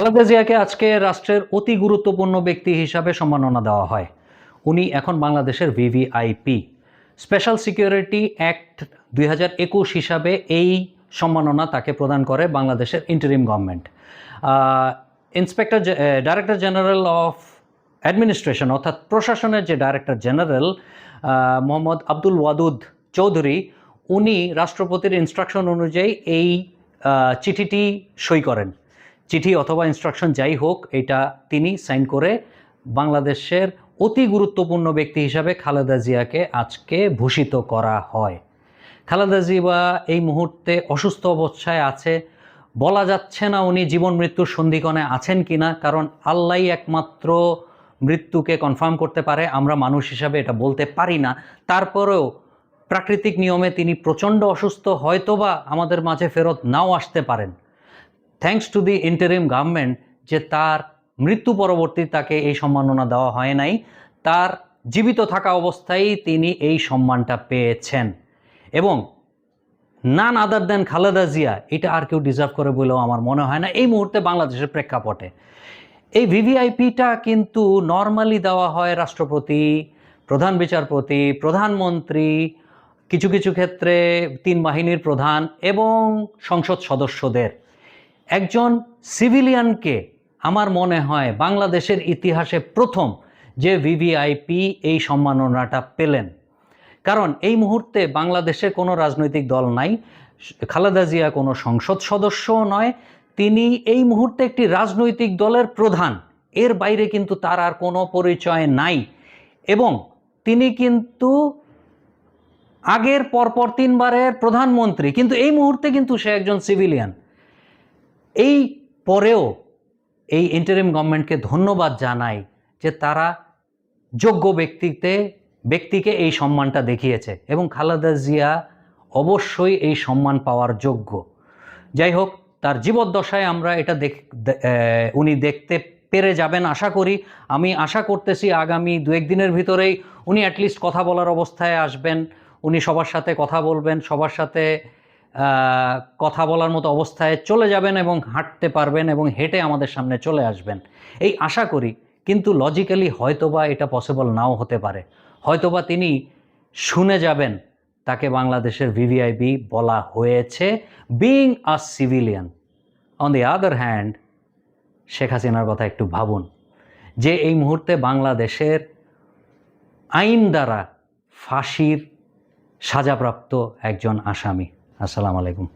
খালেদা জিয়াকে আজকে রাষ্ট্রের অতি গুরুত্বপূর্ণ ব্যক্তি হিসাবে সম্মাননা দেওয়া হয়। উনি এখন বাংলাদেশের ভিভিআইপি। স্পেশাল সিকিউরিটি অ্যাক্ট দুই হাজার একুশ হিসাবে এই সম্মাননা তাকে প্রদান করে বাংলাদেশের interim government. Inspector director general of administration অর্থাৎ প্রশাসনের যে ডাইরেক্টর জেনারেল মোহাম্মদ আব্দুল ওয়াদুদ চৌধুরী, উনি রাষ্ট্রপতির ইনস্ট্রাকশন অনুযায়ী এই চিঠিটি সই করেন। চিঠি অথবা ইনস্ট্রাকশন যাই হোক, এটা তিনি সাইন করে বাংলাদেশের অতি গুরুত্বপূর্ণ ব্যক্তি হিসাবে খালেদা জিয়াকে আজকে ভূষিত করা হয়। খালেদা জিয়া এই মুহূর্তে অসুস্থ অবস্থায় আছে। বলা যাচ্ছে না উনি জীবন মৃত্যুর সন্ধিক্ষণে আছেন কিনা, কারণ আল্লাহই একমাত্র মৃত্যুকে কনফার্ম করতে পারে, আমরা মানুষ হিসাবে এটা বলতে পারি না। তারপরেও প্রাকৃতিক নিয়মে তিনি প্রচণ্ড অসুস্থ, হয়তোবা আমাদের মাঝে ফেরত নাও আসতে পারেন। Thanks to the interim government যে তার মৃত্যু পরবর্তী তাকে এই সম্মাননা দেওয়া হয় নাই, তার জীবিত থাকা অবস্থায় তিনি এই সম্মানটা পেয়েছেন। এবং নান আদার দেন খালেদা জিয়া, এটা আর কেউ ডিজার্ভ করে বলেও আমার মনে হয় না, এই মুহূর্তে বাংলাদেশের প্রেক্ষাপটে। এই ভিভিআইপিটা কিন্তু নর্মালি দেওয়া হয় রাষ্ট্রপতি, প্রধান বিচারপতি, প্রধানমন্ত্রী, কিছু কিছু ক্ষেত্রে তিন বাহিনীর প্রধান এবং সংসদ সদস্যদের। একজন সিভিলিয়ানকে আমার মনে হয় বাংলাদেশের ইতিহাসে প্রথম যে ভিভিআইপি এই সম্মাননাটা পেলেন। কারণ এই মুহূর্তে বাংলাদেশে কোনো রাজনৈতিক দল নাই, খালেদা জিয়া কোনো সংসদ সদস্যও নয়, তিনি এই মুহূর্তে একটি রাজনৈতিক দলের প্রধান। এর বাইরে কিন্তু তার আর কোনো পরিচয় নাই। এবং তিনি কিন্তু আগের পরপর তিনবারের প্রধানমন্ত্রী, কিন্তু এই মুহূর্তে কিন্তু সে একজন সিভিলিয়ান। এই পরেও এই ইন্টারিম গভর্নমেন্টকে ধন্যবাদ জানাই যে তারা যোগ্য ব্যক্তিতে, ব্যক্তিকে এই সম্মানটা দেখিয়েছে এবং খালেদা জিয়া অবশ্যই এই সম্মান পাওয়ার যোগ্য। যাই হোক, তার জীবদ্দশায় আমরা এটা দেখ উনি দেখতে পেরে যাবেন আশা করি। আমি আশা করতেছি আগামী দু একদিনের ভিতরেই উনি অ্যাটলিস্ট কথা বলার অবস্থায় আসবেন, উনি সবার সাথে কথা বলবেন, সবার সাথে কথা বলার মতো অবস্থায় চলে যাবেন এবং হাঁটতে পারবেন এবং হেঁটে আমাদের সামনে চলে আসবেন। এই আশা করি, কিন্তু লজিক্যালি হয়তোবা এটা পসিবল নাও হতে পারে। হয়তোবা তিনি শুনে যাবেন, তাকে বাংলাদেশের ভিভিআইবি বলা হয়েছে being a civilian on the other hand Sheikh হাসিনার কথা একটু ভাবুন, যে এই মুহূর্তে বাংলাদেশের আইন দ্বারা ফাঁসির সাজাপ্রাপ্ত একজন আসামি। আসসালামু আলাইকুম।